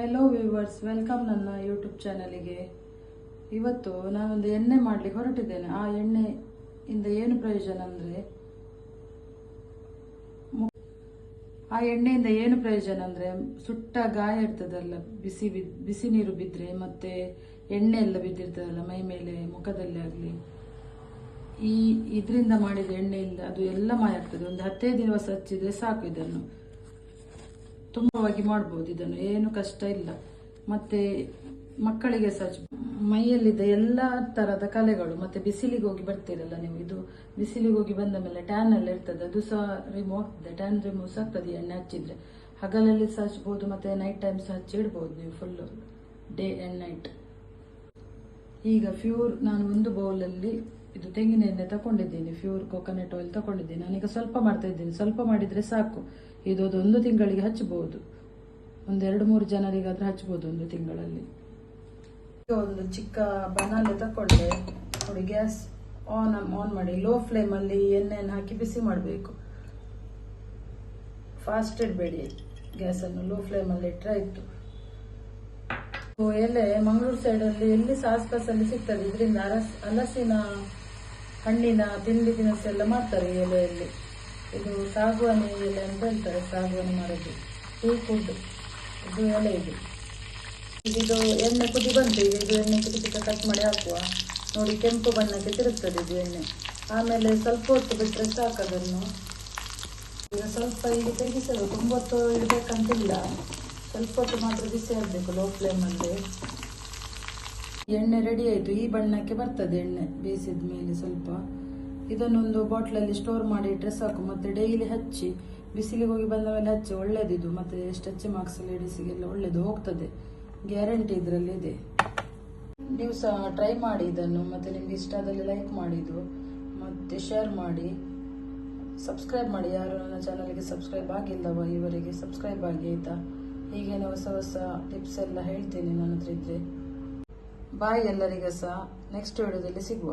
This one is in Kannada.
ಹೆಲೋ ವ್ಯೂವರ್ಸ್ ವೆಲ್ಕಮ್ ನನ್ನ ಯೂಟ್ಯೂಬ್ ಚಾನಲಿಗೆ ಇವತ್ತು ನಾನೊಂದು ಎಣ್ಣೆ ಮಾಡಲಿಕ್ಕೆ ಹೊರಟಿದ್ದೇನೆ. ಆ ಎಣ್ಣೆಯಿಂದ ಏನು ಪ್ರಯೋಜನ ಅಂದರೆ ಆ ಎಣ್ಣೆಯಿಂದ ಏನು ಪ್ರಯೋಜನ ಅಂದರೆ ಸುಟ್ಟ ಗಾಯ ಇರ್ತದಲ್ಲ, ಬಿಸಿ ಬಿಸಿ ನೀರು ಬಿದ್ದರೆ ಮತ್ತೆ ಎಣ್ಣೆ ಎಲ್ಲ ಬಿದ್ದಿರ್ತದಲ್ಲ, ಮೈ ಮೇಲೆ, ಮುಖದಲ್ಲಿ ಆಗಲಿ. ಈ ಇದರಿಂದ ಮಾಡಿದ ಎಣ್ಣೆಯಿಂದ ಅದು ಎಲ್ಲ ಮಾಯ ಆಗ್ತದೆ ಒಂದು ಹತ್ತೈದು ದಿವಸ ಹಚ್ಚಿದರೆ ಸಾಕು ಇದನ್ನು. ತುಂಬವಾಗಿ ಮಾಡ್ಬೋದು. ಇದನ್ನು ಏನು ಕಷ್ಟ ಇಲ್ಲ. ಮತ್ತೆ ಮಕ್ಕಳಿಗೆ ಸಹ ಮೈಯಲ್ಲಿದ್ದ ಎಲ್ಲ ತರದ ಕಲೆಗಳು, ಮತ್ತೆ ಬಿಸಿಲಿಗೆ ಹೋಗಿ ಬರ್ತೀರಲ್ಲ ನೀವು. ಇದು ಬಿಸಿಲಿಗೆ ಹೋಗಿ ಬಂದ ಮೇಲೆ ಟ್ಯಾನ್ ಎಲ್ಲ ಇರ್ತದೆ. ಅದು ಸಹ ರಿಮೂವ್ ಆಗ್ತದೆ. ಟ್ಯಾನ್ ರಿಮೂವ್ ಸಹ ಆಗ್ತದೆ ಎಣ್ಣೆ ಹಚ್ಚಿದ್ರೆ. ಹಗಲಲ್ಲಿ ಸಹ ಹಚ್ಬೋದು, ಮತ್ತೆ ನೈಟ್ ಟೈಮ್ ಸಹ ಹಚ್ಚಿ ಇಡ್ಬೋದು ನೀವು ಫುಲ್ಲು ಡೇ ಆ್ಯಂಡ್ ನೈಟ್ ಈಗ ಫ್ಯೂರ್ ನಾನು ಒಂದು ಬೌಲಲ್ಲಿ ಇದು ತೆಂಗಿನ ಎಣ್ಣೆ ತಗೊಂಡಿದ್ದೀನಿ ಪ್ಯೂರ್ ಕೊಕೊನಟ್ ಆಯಿಲ್ ತಗೊಂಡಿದ್ದೀನಿ. ನಾನೀಗ ಸ್ವಲ್ಪ ಮಾಡ್ತಾ ಇದ್ದೀನಿ. ಸ್ವಲ್ಪ ಮಾಡಿದ್ರೆ ಸಾಕು. ಇದು ಒಂದು ತಿಂಗಳಿಗೆ ಹಚ್ಚಬಹುದು ಒಂದು ಎರಡು ಮೂರು ಜನರಿಗಾದ್ರೆ ಹಚ್ಬೋದು ಒಂದು ತಿಂಗಳಲ್ಲಿ. ಒಂದು ಚಿಕ್ಕ ಬನಾಲೆ ತಕೊಂಡೆ. ನೋಡಿ, ಗ್ಯಾಸ್ ಆನ್ ಆನ್ ಮಾಡಿ. ಲೋ ಫ್ಲೇಮಲ್ಲಿ ಎಣ್ಣೆಯನ್ನು ಹಾಕಿ ಬಿಸಿ ಮಾಡಬೇಕು. ಫಾಸ್ಟ್ ಇಡಬೇಡಿ ಗ್ಯಾಸನ್ನು ಲೋ ಫ್ಲೇಮಲ್ಲಿ ಇಟ್ಟರೆ ಆಯಿತು. ಎಲೆ ಮಂಗಳೂರು ಸೈಡಲ್ಲಿ ಎಲ್ಲಿ ಸಹ ಆಸ್ಪಾಸಲ್ಲಿ ಸಿಗ್ತದೆ. ಇದರಿಂದ ಅರಸ್ ಹಲಸಿನ ಹಣ್ಣಿನ ತಿಂಡಿ ತಿನಿಸು ಎಲ್ಲ ಮಾಡ್ತಾರೆ ಎಲೆಯಲ್ಲಿ. ಇದು ಸಾಗುವಾನಿ ಎಲೆ ಅಂತ ಹೇಳ್ತಾರೆ ಸಾಗುವಾನಿ ಮಾಡೋದು. ಟೀ ಫುಡ್ ಇದು ಎಲೆ ಇದು. ಇದು ಎಣ್ಣೆ ಕುದಿ ಬಂತು ಇದು ಎಣ್ಣೆ ಕುದಿ ಚಿಕ್ಕ ಕಟ್ ಮಾಡಿ ಹಾಕುವ. ನೋಡಿ, ಕೆಂಪು ಬಣ್ಣಕ್ಕೆ ತಿರುಗ್ತದೆ ಇದು ಎಣ್ಣೆ. ಆಮೇಲೆ ಸ್ವಲ್ಪ ಹೊತ್ತು ಬಿಟ್ಟರೆ ಸಾಕು ಅದನ್ನು. ಈಗ ಸ್ವಲ್ಪ ಇಲ್ಲಿ ತಿರುಗಿಸಲು ತುಂಬ ಹೊತ್ತು ಇಡಬೇಕಂತಿಲ್ಲ ಸ್ವಲ್ಪ ಹೊತ್ತು ಮಾತ್ರ ಬಿಸಿ ಆಗಬೇಕು ಲೋ ಫ್ಲೇಮಲ್ಲಿ ಎಣ್ಣೆ ರೆಡಿ ಆಯಿತು. ಈ ಬಣ್ಣಕ್ಕೆ ಬರ್ತದೆ ಎಣ್ಣೆ ಬೇಯಿಸಿದ ಮೇಲೆ ಸ್ವಲ್ಪ. ಇದನ್ನೊಂದು ಬಾಟ್ಲಲ್ಲಿ ಸ್ಟೋರ್ ಮಾಡಿ ಇಟ್ಟರೆ ಸಾಕು ಮತ್ತೆ ಡೈಲಿ ಹಚ್ಚಿ, ಬಿಸಿಲಿಗೆ ಹೋಗಿ ಬಂದ ಮೇಲೆ ಹಚ್ಚಿ, ಒಳ್ಳೇದಿದು. ಮತ್ತೆ ಸ್ಟಚ್ ಮಾರ್ಕ್ಸ್ ಲೇಡೀಸಿಗೆಲ್ಲ ಒಳ್ಳೇದು ಹೋಗ್ತದೆ. ಗ್ಯಾರಂಟಿ ಇದರಲ್ಲಿ ಇದೆ. ನೀವು ಸಹ ಟ್ರೈ ಮಾಡಿ ಇದನ್ನು. ಮತ್ತೆ ನಿಮ್ಗೆ ಇಷ್ಟ ಆದಲ್ಲಿ ಲೈಕ್ ಮಾಡಿದ್ದು. ಮತ್ತೆ ಶೇರ್ ಮಾಡಿ. ಸಬ್ಸ್ಕ್ರೈಬ್ ಮಾಡಿ. ಯಾರು ನನ್ನ ಚಾನಲ್ಗೆ ಸಬ್ಸ್ಕ್ರೈಬ್ ಆಗಿಲ್ಲವ ಇವರಿಗೆ ಸಬ್ಸ್ಕ್ರೈಬ್ ಆಗಿ ಆಯ್ತಾ? ಹೀಗೇನೆ ಹೊಸ ಹೊಸ ಟಿಪ್ಸ್ ಎಲ್ಲ ಹೇಳ್ತೀನಿ ನನ್ನ ಹತ್ರ ಇದ್ರೆ. ಬಾಯ್ ಎಲ್ಲರಿಗೂ ಸಹ ನೆಕ್ಸ್ಟ್ ವಿಡಿಯೋದಲ್ಲಿ ಸಿಗುವ.